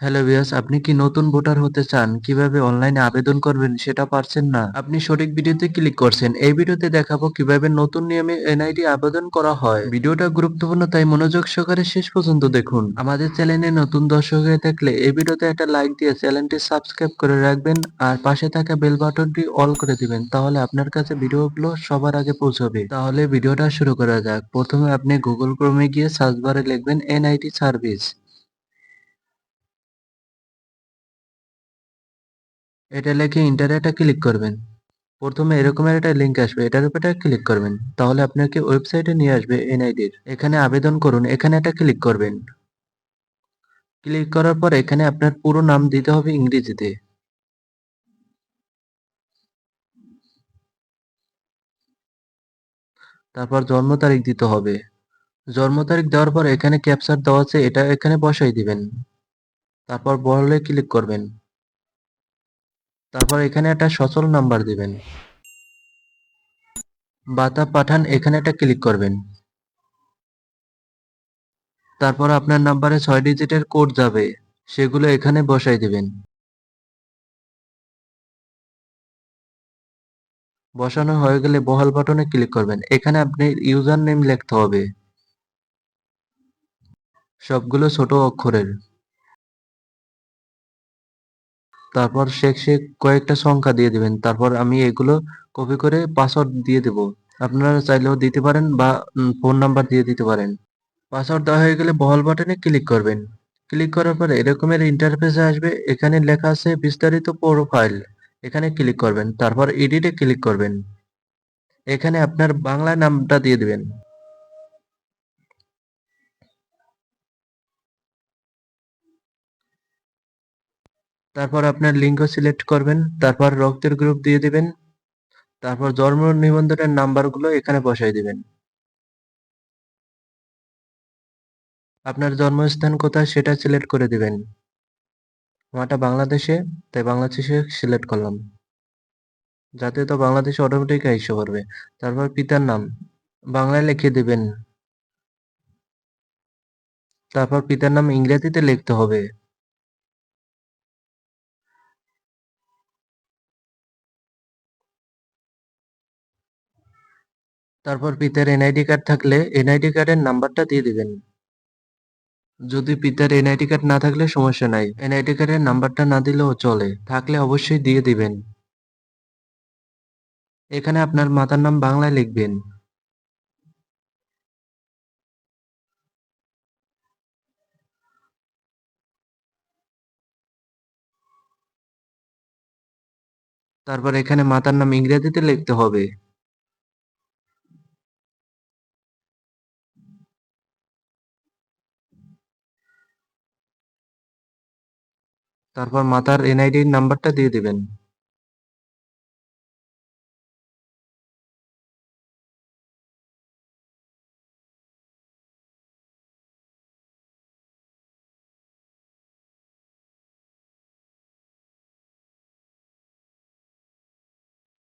Hello viewers, আপনি কি নতুন ভোটার হতে চান? কীভাবে অনলাইনে আবেদন করবেন সেটা পারছেন না? আপনি সঠিক ভিডিওতে ক্লিক করছেন। এই ভিডিওতে দেখাবো কীভাবে নতুন নিয়মে এনআইডি আবেদন করা হয়। ভিডিওটা গুরুত্বপূর্ণ, তাই মনোযোগ সহকারে শেষ পর্যন্ত দেখুন। আমাদের চ্যানেলে নতুন দর্শক হয়ে থাকলে এই ভিডিওতে একটা লাইক দিয়ে চ্যানেলটি সাবস্ক্রাইব করে রাখবেন আর পাশে থাকা বেল বাটনটি অল করে দিবেন, তাহলে আপনার কাছে ভিডিওগুলো সবার আগে পৌঁছবে। তাহলে ভিডিওটা শুরু করা যাক। প্রথমে আপনি গুগল ক্রোমে গিয়ে সার্চ বারে লিখবেন এনআইডি সার্ভিস। এটা লিখে ইন্টারনেটে ক্লিক করবেন। প্রথমে এরকমের একটা লিঙ্ক আসবে, এটার উপরে ক্লিক করবেন। তাহলে আপনাকে ওয়েবসাইটে নিয়ে আসবে এনআইডির এখানে আবেদন করুন, এখানে একটা ক্লিক করবেন। ক্লিক করার পর এখানে আপনার পুরো নাম দিতে হবে ইংরেজিতে। তারপর জন্ম তারিখ দিতে হবে। জন্ম তারিখ দেওয়ার পর এখানে ক্যাপচার দেওয়া আছে, এটা এখানে বসাই দিবেন। তারপর বলে ক্লিক করবেন। তারপর এখানে একটা সচল নাম্বার দিবেন। বাতা পাঠান, এখানে একটা ক্লিক করবেন। তারপর আপনার নাম্বারে ছয় ডিজিটের কোড যাবে, সেগুলো এখানে বসাই দিবেন। বসানো হয়ে গেলে বহাল বাটনে ক্লিক করবেন। এখানে আপনি ইউজার নেম লিখতে হবে। সবগুলো ছোট অক্ষরের। তারপর শেষে কয়েকটা সংখ্যা দিয়ে দিবেন। তারপর আমি এগুলো কপি করে পাসওয়ার্ড দিয়ে দেব। আপনারা চাইলেও দিতে পারেন বা ফোন নাম্বার দিয়ে দিতে পারেন। পাসওয়ার্ড দেওয়া হয়ে গেলে বহল বাটনে ক্লিক করবেন। ক্লিক করার পরে এরকমের ইন্টারফেসে আসবে। এখানে লেখা আছে বিস্তারিত প্রোফাইল এখানে ক্লিক করবেন। তারপর এডিটে ক্লিক করবেন। এখানে আপনার বাংলা নামটা দিয়ে দিবেন। তারপর আপনার লিঙ্গ সিলেক্ট করবেন, তারপর রক্তের গ্রুপ দিয়ে দিবেন, তারপর জন্ম নিবন্ধনের নাম্বারগুলো এখানে বসাই দিবেন। আপনার জন্মস্থান কোথায় সেটা সিলেক্ট করে দিবেন। আমারটা বাংলাদেশে, তাই বাংলাদেশে সিলেক্ট করলাম। যাতে তো বাংলাদেশে অটোমেটিক এসে পড়বে। তারপর পিতার নাম, বাংলায় লিখে দিবেন। তারপর পিতার নাম ইংরেজিতে লিখতে হবে। তারপর পিতার এনআইডি কার্ড থাকলে এনআইডি কার্ডের নাম্বারটা দিয়ে দিবেন। যদি পিতার এনআইডি কার্ড না থাকলে সমস্যা নাই। এনআইডি কার্ডের নাম্বারটা না দিলেও চলে, থাকলে অবশ্যই দিয়ে দিবেন। এখানে আপনার মাতার নাম বাংলায় লিখবেন। তারপর এখানে মাতার নাম ইংরেজিতে লিখতে হবে। তারপর মাতার এনআইডি নাম্বারটা দিয়ে দিবেন।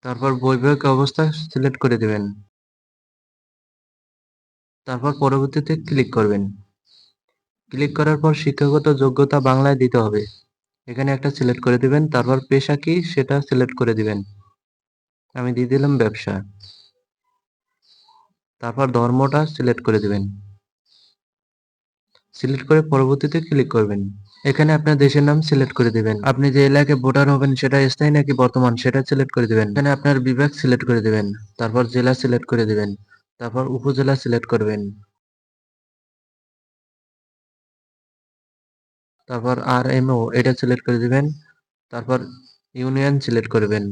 তারপর বৈবাহিক অবস্থা সিলেক্ট করে দিবেন। তারপর পরবর্তীতে ক্লিক করবেন। ক্লিক করার পর শিক্ষাগত যোগ্যতা বাংলায় দিতে হবে। এখানে একটা সিলেক্ট করে দিবেন, তারপর পেশা কি সেটা সিলেক্ট করে দিবেন। আমি দিয়ে দিলাম ব্যবসা। তারপর ধর্মটা সিলেক্ট করে দিবেন। সিলেক্ট করে পরবর্তীতে ক্লিক করবেন। এখানে আপনার দেশের নাম সিলেক্ট করে দিবেন। আপনি যে এলাকায় ভোটার হবেন সেটা স্থায়ী নাকি বর্তমান সেটা সিলেক্ট করে দিবেন। এখানে আপনার বিভাগ সিলেক্ট করে দিবেন। তারপর জেলা সিলেক্ট করে দিবেন। তারপর উপজেলা সিলেক্ট করবেন। তারপর আর এম ও এটা সিলেক্ট করে দিবেন। তারপর ইউনিয়ন সিলেক্ট করবেন।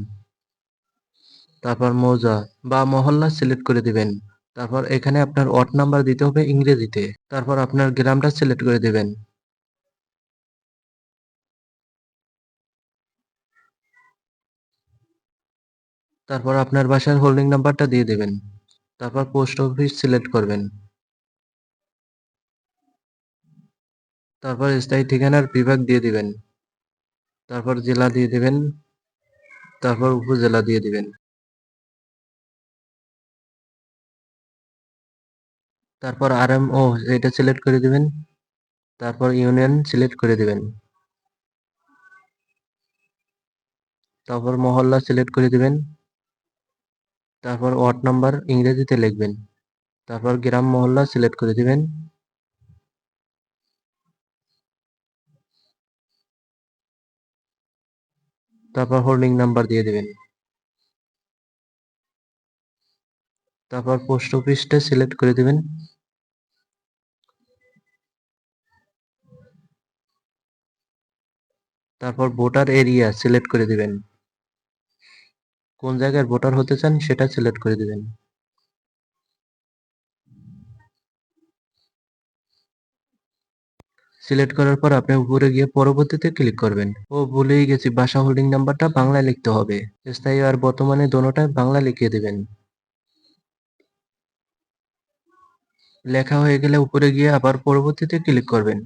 তারপর মৌজা বা মহল্লা সিলেক্ট করে দিবেন। তারপর এখানে আপনার ওয়ার্ড নাম্বার দিতে হবে ইংরেজিতে। তারপর আপনার গ্রামটা সিলেক্ট করে দিবেন। তারপর আপনার বাসার হোল্ডিং নাম্বারটা দিয়ে দিবেন। তারপর পোস্ট অফিস সিলেক্ট করবেন। তারপর স্থায়ী ঠিকানার বিভাগ দিয়ে দিবেন। তারপর জেলা দিয়ে দিবেন। তারপর উপজেলা দিয়ে দিবেন। তারপর আর এম ও এটা সিলেক্ট করে দিবেন। তারপর ইউনিয়ন সিলেক্ট করে দিবেন। তারপর মহল্লা সিলেক্ট করে দিবেন। তারপর ওয়ার্ড নাম্বার ইংরেজিতে লিখবেন। তারপর গ্রাম মহল্লা সিলেক্ট করে দিবেন। তারপর হোল্ডিং নাম্বার দিয়ে দিবেন। তারপর পোস্ট অফিসটা সিলেক্ট করে দিবেন। তারপর ভোটার এরিয়া সিলেক্ট করে দিবেন। কোন জায়গায় ভোটার হতে চান সেটা সিলেক্ট করে দিবেন। সিলেক্ট করার পর আপনি উপরে গিয়ে পরবর্তীতে ক্লিক করবেন। ও ভুলেই গেছি, বাসা হোল্ডিং নাম্বারটা বাংলায় লিখতে হবে। স্থায়ী আর বর্তমানে দোনোটায় বাংলা লিখিয়ে দিবেন। লেখা হয়ে গেলে উপরে গিয়ে আবার পরবর্তীতে ক্লিক করবেন।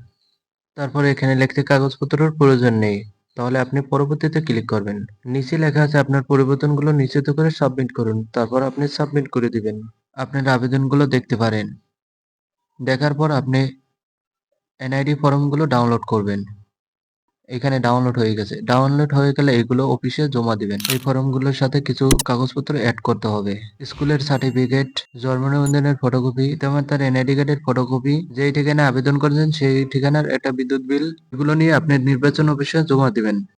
তারপর এখানে লিখতে কাগজপত্রের প্রয়োজন নেই। তাহলে আপনি পরবর্তীতে ক্লিক করবেন। নিচে লেখা আছে আপনার পরিবর্তনগুলো নিশ্চিত করে সাবমিট করুন। তারপর আপনি সাবমিট করে দিবেন। আপনার আবেদনগুলো দেখতে পারেন। দেখার পর আপনি এনআইডি ফর্মগুলো ডাউনলোড করবেন। এখানে ডাউনলোড হয়ে গেছে। ডাউনলোড হয়ে গেলে এগুলো অফিসে জমা দিবেন। এই ফর্মগুলোর সাথে কিছু কাগজপত্র অ্যাড করতে হবে। স্কুলের সার্টিফিকেট জন্ম নিবন্ধনের ফটোকপি তার এনআইডি কার্ডের ফটোকপি যেই ঠিকানায় আবেদন করেছেন সেই ঠিকানার একটা বিদ্যুৎ বিল এগুলো নিয়ে আপনি নির্বাচন অফিসে জমা দিবেন।